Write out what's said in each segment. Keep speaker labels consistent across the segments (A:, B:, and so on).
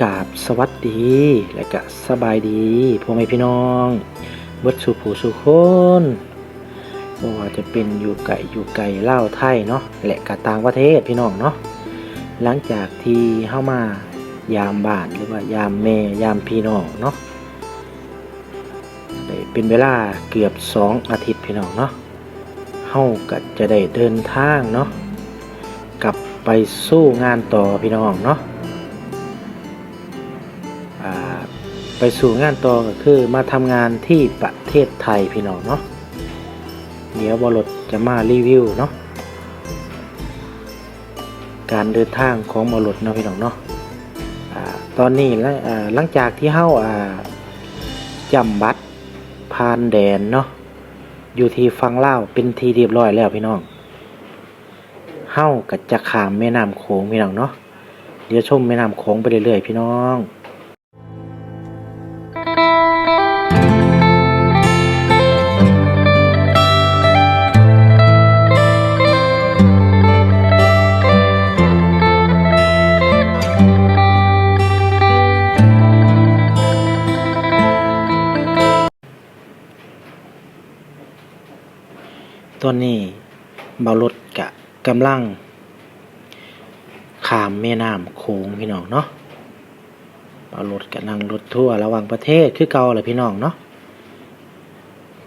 A: กาบสวัสดีและก็สบายดีพ่อแม่พี่น้องเบิดสุผูสุคนบ่ว่าจะเป็นอยู่ไก่อยู่ไก่เล่าไทยเนาะและก็ต่างประเทศพี่น้องเนาะหลังจากที่เข้ามายามบ้านหรือว่ายามแม่ยามพี่น้องเนาะเป็นเวลาเกือบสองอาทิตย์พี่น้องเนาะเฮาก็จะได้เดินทางเนาะกลับไปสู้งานต่อพี่น้องเนาะ ไปสู่งานต่อก็คือมาทำงานที่ประเทศไทยพี่น้องเนาะเดี๋ยวบรถจะมารีวิวเนาะการเดินทางของบรถเนาะพี่น้องเนาะอ่าตอนนี้แล้วหลังจากที่เฮาอ่าจำบัตรผ่านแดนเนาะอยู่ที่ฟังเล่าเป็นทีเรียบร้อยแล้วพี่น้องเฮาก็จะขามแม่น้ำโขงพี่น้องเนาะเดี๋ยวชมแม่น้ำโขงไปเรื่อยๆพี่น้อง ตอนนี้เบารถกะกำลังขามแม่น้ำโขงพี่น้องเนาะเบารถกะนั่งรถทั่วระหว่างประเทศคือเก่าเลยพี่น้องเนาะ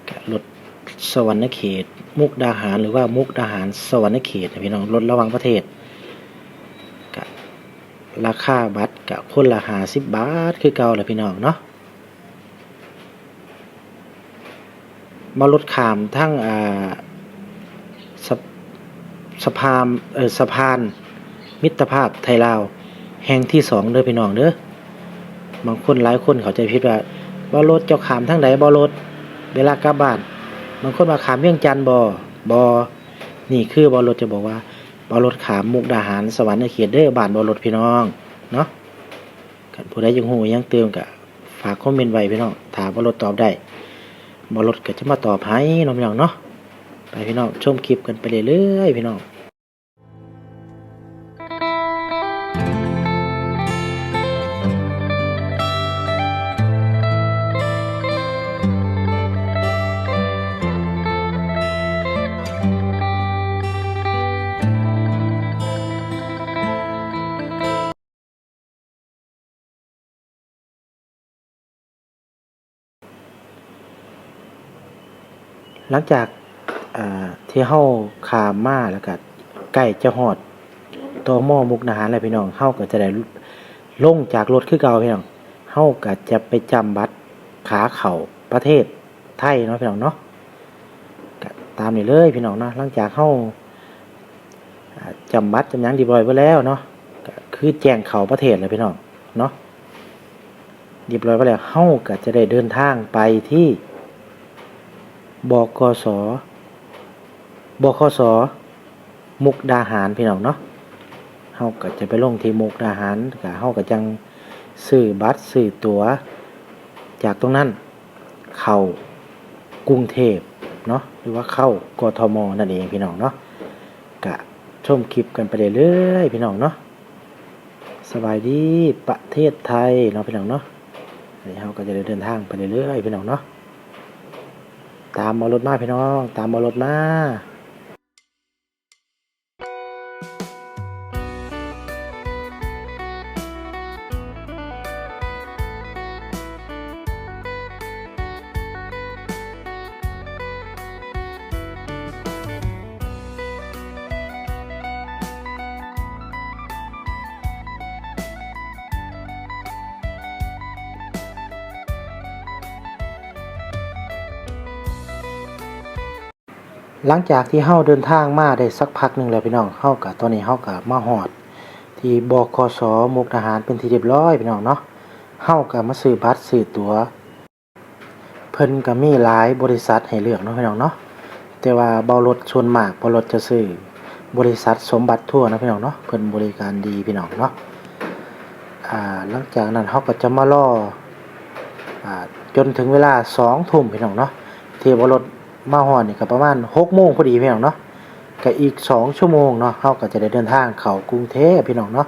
A: กะรถสวรรณเขต มุกดาหารหรือว่ามุกดาหารสวรรณเขตพี่น้องรถระหว่างประเทศกะราคาบัตรกะคนละหาสิบบาทคือเก่าเลยพี่น้องเนาะมารถขามทั้งอ่า สะสะพานเออสะพาน มิตรภาพไทยลาวแห่งที่สองเด้อพี่น้องเด้อบางคนหลายคนเขาใจผิดว่าบ่รถเจ้าขามทั้งใดบ่รถเวลากลับบ้านบางคนมาขามเวียงจันบ่บ่นี่คือบ่รถจะบอกว่าบ่รถขามมุกดาหารสวรรค์เขตเด้อบานบ่รถพี่น้องเนาะกันผู้ใดยังฮู้ยังเติมก็ฝากคอมเมนต์ไว้พี่น้องถามบ่รถตอบได้บอรถก็จะมาตอบให้น้องพี่น้องเนาะ พี่น้องชมคลิปกันไปเรื่อยๆพี่น้องหลังจาก อ่าที่เฮาขามมาแล้วก็ใกล้จะฮอดตัวหม้อมุกนาหารแล้วพี่น้องเฮาก็จะได้ลงจากรถคือเก่าพี่น้องเฮาก็จะไปจำบัตรขาเข่าประเทศไทยเนาะพี่น้องเนาะตามนี้เลยพี่น้องเนาะหลังจากเฮาอ่าจำบัตรจำยังเรีบอยไปแล้วเนาะคือแจ้งเข้าประเทศเลยพี่น้องเนาะเรีบร้อยไปแล้วเฮาก็จะได้เดินทางไปที่บกส บคสมุกดาหารพี่น้องเนาะเฮาก็จะไปลงที่มุกดาหารก็เฮาก็จังซื้อบัตรซื้อตั๋ว จากตรงนั้น เข้ากรุงเทพเนาะหรือว่าเข้ากทมนั่นเองพี่น้องเนาะกะชมคลิปกันไปเรื่อยๆพี่น้องเนาะสบายดีประเทศไทยเนาะพี่น้องเนาะอันนี้เฮาก็จะเดินทางไปเรื่อยๆพี่น้องเนาะตามมารถมาพี่น้อง ตามมารถมา หลังจากที่เฮาเดินทางมาได้สักพักหนึ่งแล้วพี่น้องเฮากับตอนนี้เฮากับมาฮอด ที่บกสมุกทหารเป็นที่เรียบร้อยพี่น้องเนาะเฮากับมาซื้อบัตรซื้อตั๋วเพิ่นก็มีหลายบริษัทให้เลือกเนาะพี่น้องเนาะแต่ว่าเบารถชวนมากเบารถจะซื้อบริษัทสมบัติทั่วนะพี่น้องเนาะเพิ่นบริการดีพี่น้องเนาะอ่าหลังจากนั้นเฮาก็จะมารออ่าจนถึงเวลา2ทุ่มพี่น้องเนาะที่บรถ มาฮอนนี่ก็ประมาณ6โมงพอดีพี่น้องเนาะก็อีก2ชั่วโมงเนาะเขาก็จะได้เดินทางเข้ากรุงเทพพี่น้องเนาะ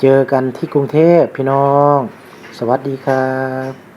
A: เจอกันที่กรุงเทพพี่น้อง สวัสดีครับ